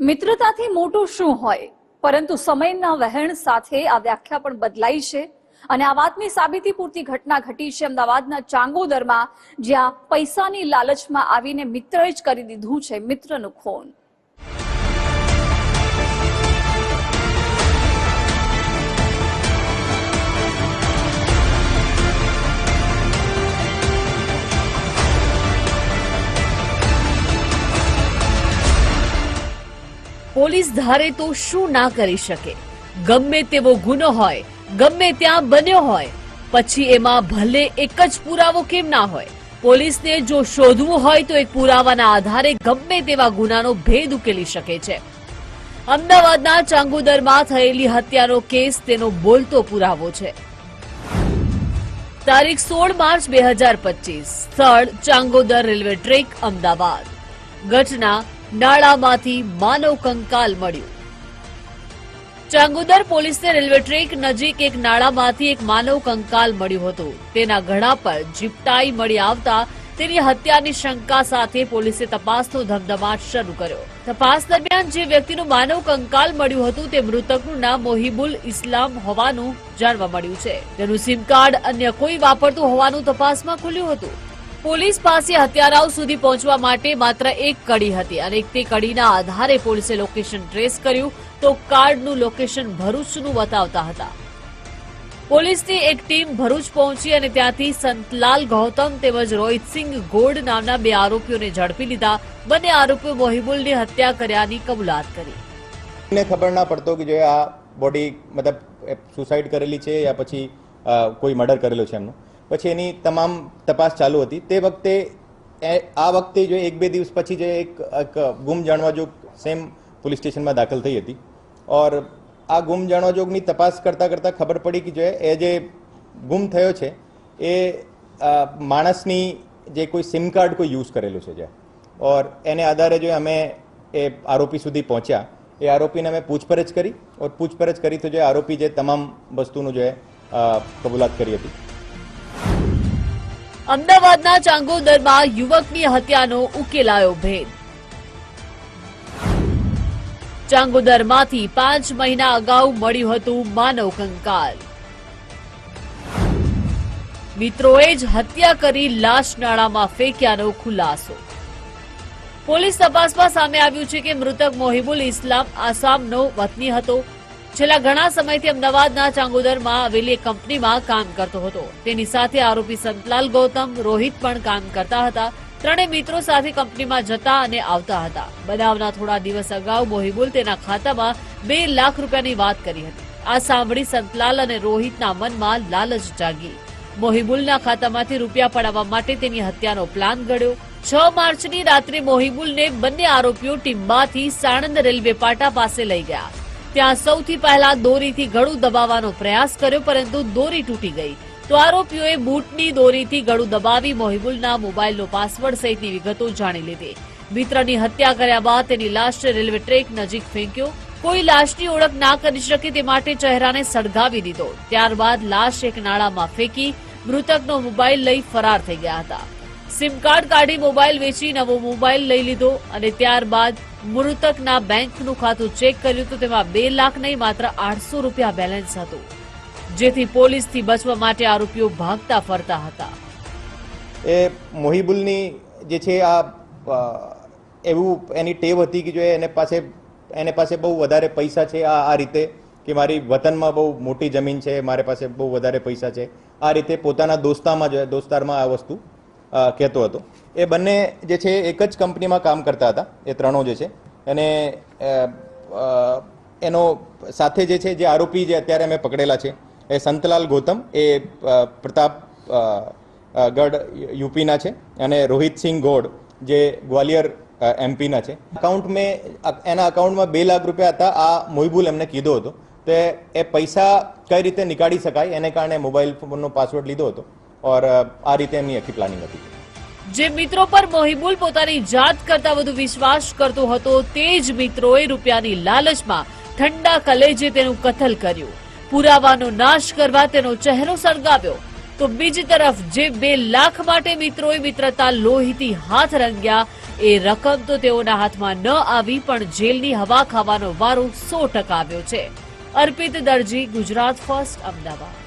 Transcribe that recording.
મિત્રતાથી મોટું શું હોય? પરંતુ સમયના વહેણ સાથે આ વ્યાખ્યા પણ બદલાઈ છે અને આ વાતની સાબિતી પૂરતી ઘટના ઘટી છે. અમદાવાદના ચાંગોદરમાં જ્યાં પૈસાની લાલચમાં આવીને મિત્રએ જ કરી દીધું છે મિત્રનું ખૂન. પોલીસ ધારે તો શું ના કરી શકે? ગમે તેવો ગુનો હોય, ગમે ત્યાં બન્યો હોય, પછી એમાં ભલે એક જ પુરાવો કેમ ના હોય? પોલીસને જો શોધવું હોય તો એક પુરાવાના આધારે ગમે તેવા ગુનાનો ભેદ ઉકેલી શકે છે. અમદાવાદના ચાંગોદરમાં થયેલી હત્યાનો કેસ તેનો બોલતો પુરાવો છે. તારીખ સોળ માર્ચ બે હજાર પચીસ, સ્થળ ચાંગોદર રેલવે ટ્રેક, અમદાવાદ. ઘટના નાળામાંથી માનવ કંકાલ મળ્યું. ચાંગુદર પોલીસને રેલવે ટ્રેક નજીક એક નાળામાંથી એક માનવ કંકાલ મળ્યું હતું. તેના ઘડા પર જીપટાઈ મળી આવતા તેની હત્યાની શંકા સાથે પોલીસે તપાસનો ધમધમાટ શરૂ કર્યો. તપાસ દરમિયાન જે વ્યક્તિનું માનવ કંકાલ મળ્યું હતું તે મૃતકનું નામ મોહિબુલ ઇસ્લામ હોવાનું જાણવા મળ્યું છે. તેનું સિમ કાર્ડ અન્ય કોઈ વાપરતું હોવાનું તપાસમાં ખુલ્યું હતું. પોલીસ પાસે હત્યારાઓ સુધી પહોંચવા માટે માત્ર એક કડી હતી અને તે કડીના આધારે પોલીસે લોકેશન ટ્રેસ કર્યું તો કાર્ડનું લોકેશન ભરૂચનું બતાવતા હતા. પોલીસની એક ટીમ ભરૂચ પહોંચી અને ત્યાંથી સંતલાલ ગૌતમ તેમજ રોહિતસિંહ ગોડ નામના બે આરોપીઓને ઝડપી લીધા. બંને આરોપીઓ મોહિબુલની હત્યા કર્યાની કબૂલાત કરી. મને ખબર ના પડતો કે જો આ બોડી મતલબ સુસાઇડ કરેલી છે યા પછી કોઈ મર્ડર કરેલો છે એમનું. પછી એની તમામ તપાસ ચાલુ હતી. તે વખતે આ વખતે જો એક બે દિવસ પછી જે એક ગુમ જાણવા જોગ સેમ પોલીસ સ્ટેશનમાં દાખલ થઈ હતી. ઓર આ ગુમ જાણવા જોગની તપાસ કરતાં કરતાં ખબર પડી કે જો, એ જે ગુમ થયો છે, એ માણસની જે કોઈ સિમ કાર્ડ કોઈ યુઝ કરેલું છે જે. ઓર એને આધારે જો અમે એ આરોપી સુધી પહોંચ્યા, એ આરોપીને અમે પૂછપરછ કરી. ઓર પૂછપરછ કરી તો જે આરોપી જે તમામ વસ્તુનું જે કબૂલાત કરી હતી. અમદાવાદના ચાંગોદરમાં યુવકની હત્યાનો ઉકેલાયો ભેદ. ચાંગોદરમાંથી પાંચ મહિના અગાઉ મળ્યું હતું માનવ કંકાલ. મિત્રોએ જ હત્યા કરી લાશ નાળામાં ફેંક્યાનો ખુલાસો. પોલીસ તપાસમાં સામે આવ્યું છે કે મૃતક મોહિબુલ ઇસ્લામ આસામનો વતની હતો. છેલ્લા ઘણા સમયથી અમદાવાદના ચાંગોદરમાં આવેલી એક કંપનીમાં કામ કરતો હતો. તેની સાથે આરોપી સંતલાલ ગૌતમ, રોહિત પણ કામ કરતા હતા. ત્રણેય મિત્રો સાથે કંપનીમાં જતા અને આવતા હતા. બનાવના થોડા દિવસ અગાઉ મોહિબુલ તેના ખાતામાં બે લાખ રૂપિયાની વાત કરી હતી. આ સાંભળી સંતલાલ અને રોહિતના મનમાં લાલચ જાગી. મોહિબુલના ખાતામાંથી રૂપિયા પડાવવા માટે તેની હત્યાનો પ્લાન ઘડ્યો. છ માર્ચની રાત્રે મોહિબુલને બંને આરોપીઓ ટીમ્બાથી સાણંદ રેલવે પાટા પાસે લઈ ગયા. ત્યાં સૌથી પહેલા દોરીથી ગળું દબાવવાનો પ્રયાસ કર્યો, પરંતુ દોરી તૂટી ગઈ. તો આરોપીઓએ બૂટની દોરીથી ગળું દબાવી મોહિબુલના મોબાઈલનો પાસવર્ડ સહિતની વિગતો જાણી લીધી. મિત્રની હત્યા કર્યા બાદ તેની લાશ રેલવે ટ્રેક નજીક ફેંક્યો. કોઈ લાશની ઓળખ ના કરી શકે તે માટે ચહેરાને સળગાવી દીધો. ત્યારબાદ લાશ એક નાળામાં ફેંકી મૃતકનો મોબાઈલ લઈ ફરાર થઈ ગયા હતા. સિમ કાર્ડ કાઢી મોબાઈલ વેચી નવો મોબાઈલ લઈ લીધો અને ત્યારબાદ મૃતકના બેંકનું ખાતું ચેક કર્યું તો તેમાં બે લાખ નહીં, માત્ર આઠસો રૂપિયા બેલેન્સ હતું. જેથી પોલીસથી બચવા માટે આરોપીઓ ભાગતા ફરતા હતા. એ મોહિબુલની જે છે આ એવું એની ટેવ હતી કે જો એને પાસે એને પાસે બહુ વધારે પૈસા છે આ આ રીતે કે મારી વતનમાં બહુ મોટી જમીન છે, મારી પાસે બહુ વધારે પૈસા છે. આ રીતે પોતાના દોસ્તામાં દોસ્તારમાં આ વસ્તુ કહેતો હતો. એ બંને જે છે એક જ કંપનીમાં કામ કરતા હતા, એ ત્રણો જે છે. અને એનો સાથે જે છે, જે આરોપી જે અત્યારે અમે પકડેલા છે, એ સંતલાલ ગૌતમ, એ પ્રતાપ ગઢ યુપીના છે અને રોહિતસિંહ ગોડ જે ગ્વાલિયર એમપીના છે. અકાઉન્ટ મેં, એના અકાઉન્ટમાં બે લાખ રૂપિયા હતા, આ મોહિબુલ એમને કીધો હતો. તો એ પૈસા કઈ રીતે નીકાળી શકાય, એને કારણે મોબાઈલ ફોનનો પાસવર્ડ લીધો હતો. ઓર આ રીતે એમની આખી પ્લાનિંગ હતી. જે મિત્રો પર મોહિબુલ પોતાની જાત કરતા વધુ વિશ્વાસ કરતો હતો, તે જ મિત્રોએ રૂપિયાની લાલચમાં ઠંડા કલેજે તેનું કથલ કર્યું. પુરાવાનો નાશ કરવા તેનો ચહેરો સળગાવ્યો. તો બીજી તરફ, જે બે લાખ માટે મિત્રોએ મિત્રતા લોહીથી હાથ રંગ્યા, એ રકમ તો તેઓના હાથમાં ન આવી, પણ જેલની હવા ખાવાનો વારો સો ટકા આવ્યો છે. અર્પિત દરજી, ગુજરાત ફર્સ્ટ, અમદાવાદ.